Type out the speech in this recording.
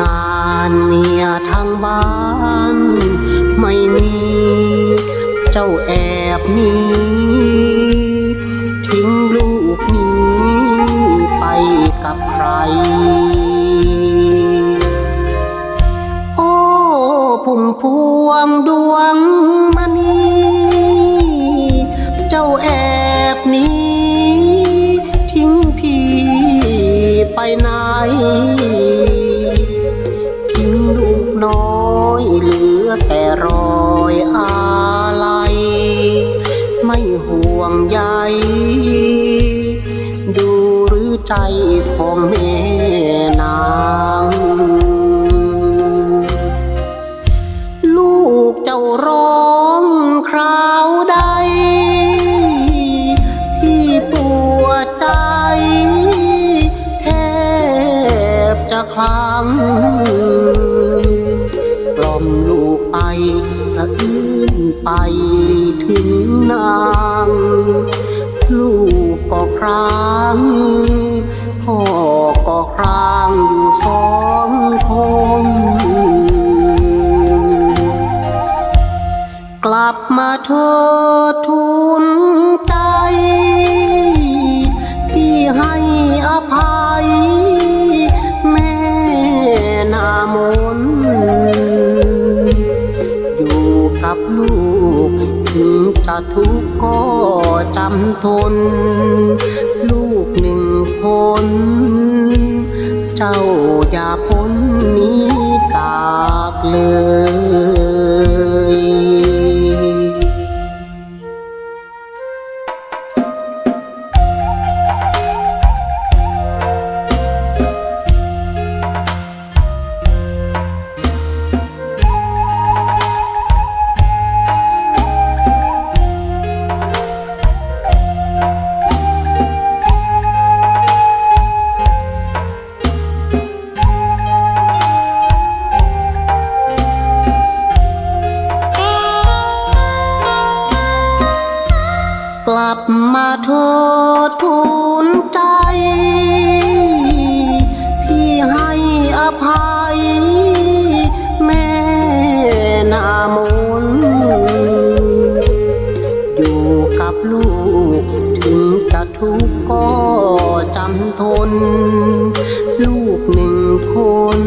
งานเมียทางบ้าน ไม่มี เจ้าแอบหนีทิ้งลูกนี้ไปกับใคร โอ้พุ่มพวงดวงมณีเจ้าแอบหนี้ ทิ้งพี่ไปไหนทิ้ แต่รอยอาลัยไม่ห่วงใยดูหรือใจของแม่นางลูกเจ้าร้องคราวใด ที่ปวดใจ แทบจะคลั่ง ไปถึงนาง ลูกก็ครางพ่อก็ครางอยู่สองคนกลับมาเถิดทุนใจ ที่ให้อภัย ก ถึงจะทุกข์ก็จำทน ลูกหนึ่งคน เจ้าอย่าพ้นนี้กากเลย กลับมาเถิดทุนใจ พี่ให้อภัย แม่นามนอยู่กับลูกถึงจะทุกข์ก็จำทน ลูกหนึ่งคน